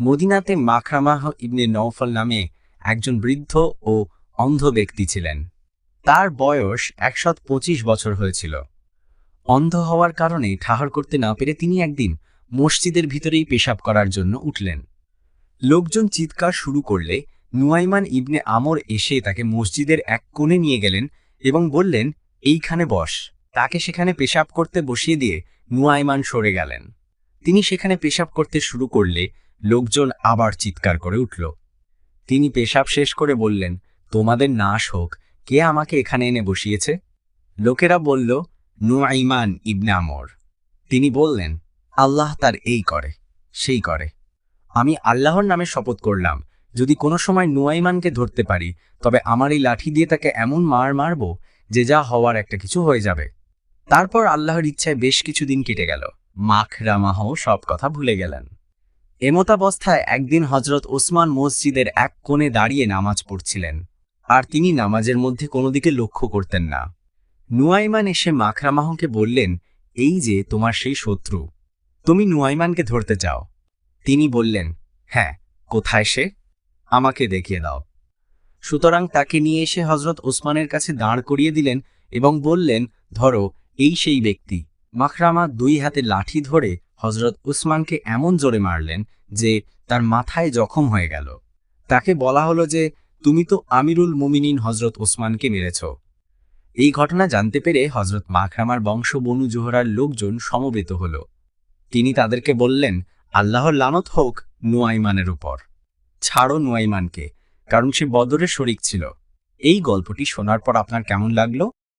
মদিনাতে মাখরামাহ ইবনে নৌফল নামে একজন বৃদ্ধ ও অন্ধ ব্যক্তি ছিলেন। তার বয়স একশত পঁচিশ বছর হয়েছিল। অন্ধ হওয়ার কারণে ঠাহর করতে না পেরে তিনি একদিন মসজিদের ভিতরেই পেশাব করার জন্য উঠলেন। লোকজন চিৎকার শুরু করলে নুয়াইমান ইবনে আমর এসে তাকে মসজিদের এক কোণে নিয়ে গেলেন এবং বললেন, এইখানে বস। তাকে সেখানে পেশাব করতে বসিয়ে দিয়ে নুয়াইমান সরে গেলেন। তিনি সেখানে পেশাব করতে শুরু করলে লোকজন আবার চিৎকার করে উঠল। তিনি পেশাব শেষ করে বললেন, তোমাদের নাশ হোক, কে আমাকে এখানে এনে বসিয়েছে? লোকেরা বলল নুয়াইমান ইবনে আমর। তিনি বললেন, আল্লাহ তার এই করে, সেই করে। আমি আল্লাহর নামে শপথ করলাম, যদি কোনো সময় নুয়াইমানকে ধরতে পারি, তবে আমার এই লাঠি দিয়ে তাকে এমন মার মারব যে যা হওয়ার একটা কিছু হয়ে যাবে। তারপর আল্লাহর ইচ্ছায় বেশ কিছুদিন কেটে গেল। মাখ রামাহ সব কথা ভুলে গেলেন। এমতাবস্থায় একদিন হজরত ওসমান মসজিদের এক কোণে দাঁড়িয়ে নামাজ পড়ছিলেন। আর তিনি নামাজের মধ্যে কোনো দিকে লক্ষ্য করতেন না। নুয়াইমান এসে মাখরামাহকে বললেন, এই যে তোমার সেই শত্রু, তুমি নুয়াইমানকে ধরতে চাও। তিনি বললেন হ্যাঁ কোথায় সে? আমাকে দেখিয়ে দাও। সুতরাং তাকে নিয়ে এসে হজরত ওসমানের কাছে দাঁড় করিয়ে দিলেন এবং বললেন, ধরো, এই সেই ব্যক্তি। মাখরামা দুই হাতে লাঠি ধরে হজরত উসমানকে এমন জোরে মারলেন যে তার মাথায় জখম হয়ে গেল। তাকে বলা হলো যে, তুমি তো আমিরুল মুমিনিন হজরত ওসমানকে মেরেছ। এই ঘটনা জানতে পেরে হজরত মাখরামার বংশ বনু জোহরার লোকজন সমবেত হল। তিনি তাদেরকে বললেন, আল্লাহর লানত হোক নুয়াইমানের উপর। ছাড়ো নুয়াইমানকে, কারণ সে বদরের শরিক ছিল। এই গল্পটি শোনার পর আপনার কেমন লাগল?